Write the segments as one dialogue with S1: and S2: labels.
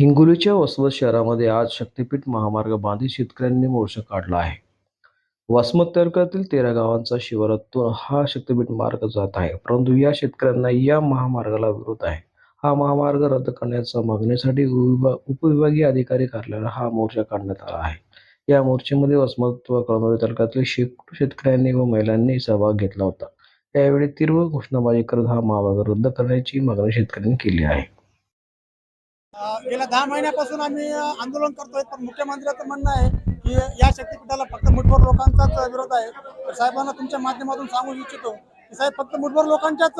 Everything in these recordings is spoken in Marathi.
S1: हिंगोलीच्या वसमत शहरामध्ये आज शक्तीपीठ महामार्ग बांधित शेतकऱ्यांनी मोर्चा काढला आहे. वसमत तालुक्यातील तेरा गावांचा शिवारातून हा शक्तीपीठ मार्ग जात आहे. परंतु या शेतकऱ्यांना या महामार्गाला विरोध आहे. हा महामार्ग रद्द करण्याच्या मागणीसाठी उपविभागीय अधिकारी कार्यालयाला हा मोर्चा काढण्यात आला आहे. या मोर्चेमध्ये वसमतत्व व तालुक्यातील शेकडो शेतकऱ्यांनी व महिलांनी सहभाग घेतला होता. त्यावेळी तीव्र घोषणाबाजी करत हा महामार्ग रद्द करण्याची मागणी शेतकऱ्यांनी केली आहे.
S2: गेल्या दहा महिन्यापासून आम्ही आंदोलन करतोय पण मुख्यमंत्र्याचं म्हणणं आहे की या शक्तीपीठाला फक्त मुठभर लोकांचाच विरोध आहे. तर साहेबांना तुमच्या माध्यमातून सांगू इच्छितो की साहेब फक्त मुठभर लोकांच्याच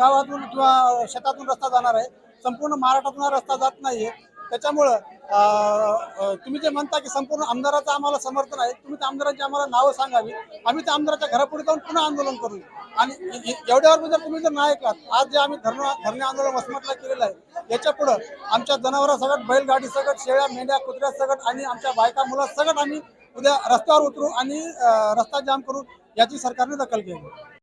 S2: गावातून किंवा शेतातून रस्ता जाणार आहे. संपूर्ण महाराष्ट्रातून हा रस्ता जात नाहीये. त्याच्यामुळं तुम्ही जे म्हणता की संपूर्ण आमदाराचं आम्हाला समर्थन आहे तुम्ही त्या आमदारांची आम्हाला नावं सांगावी. आम्ही त्या आमदाराच्या घरापुढे जाऊन पुन्हा आंदोलन करू. आणि एवढ्यावर जर तुम्ही जर नाही ऐकलात आज जे आम्ही धरणं धरणे आंदोलन वसमतला केलेलं आहे याच्या पुढं आमच्या जनावरांसकट बैलगाडीसकट शेळ्या मेंढ्या कुत्र्यासकट आणि आमच्या बायका मुलासकट आम्ही उद्या रस्त्यावर उतरू आणि रस्ता जाम करू याची सरकारने दखल घ्यावी.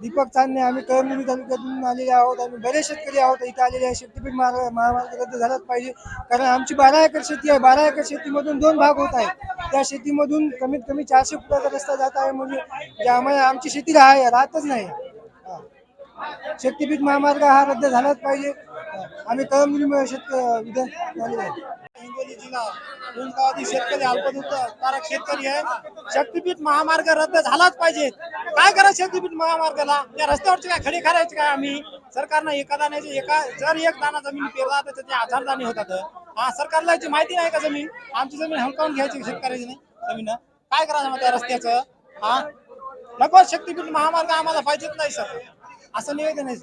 S3: दीपक चांदणे आम्ही कळमनुरी तालुक्यातून आलेले आहोत. आम्ही बरेच शेतकरी आहोत इथे आलेले. आहे शक्तीपीठ मार्ग महामार्ग रद्द झालाच पाहिजे. कारण आमची बारा एकर शेती आहे. बारा एकर शेतीमधून दोन भाग होत आहे त्या शेतीमधून कमीत कमी चारशे फुटाचा रस्ता जात आहे म्हणजे ज्यामुळे आम्हाला आमची शेती राहा राहतच नाही. हा. शक्तीपीठ महामार्ग हा रद्द झालाच पाहिजे. आम्ही कळमनुरी शेतक विधान आलेलो आहे.
S2: हिंगोली जिल्हा गुंतवादी शेतकरी अल्पभूतकारक शेतकरी आहे शक्तीपीठ महामार्ग रद्द झालाच पाहिजे. काय करा शक्तीपीठ महामार्गाला? त्या रस्त्यावरचे काय खडे करायचे काय आम्ही? सरकारनं एका दाण्याचे एका जर एक दाना जमीन पेरला तर त्याचे आधार दाणे होतात. हा सरकारला याची माहिती नाही का जमीन? आमची जमीन हंकावून घ्यायची शेतकऱ्याची नाही. जमीन काय करायचं मग त्या रस्त्याचं? हा? नको शक्तीपीठ महामार्ग आम्हाला पाहिजेच नाही सर. असं निवेदन आहे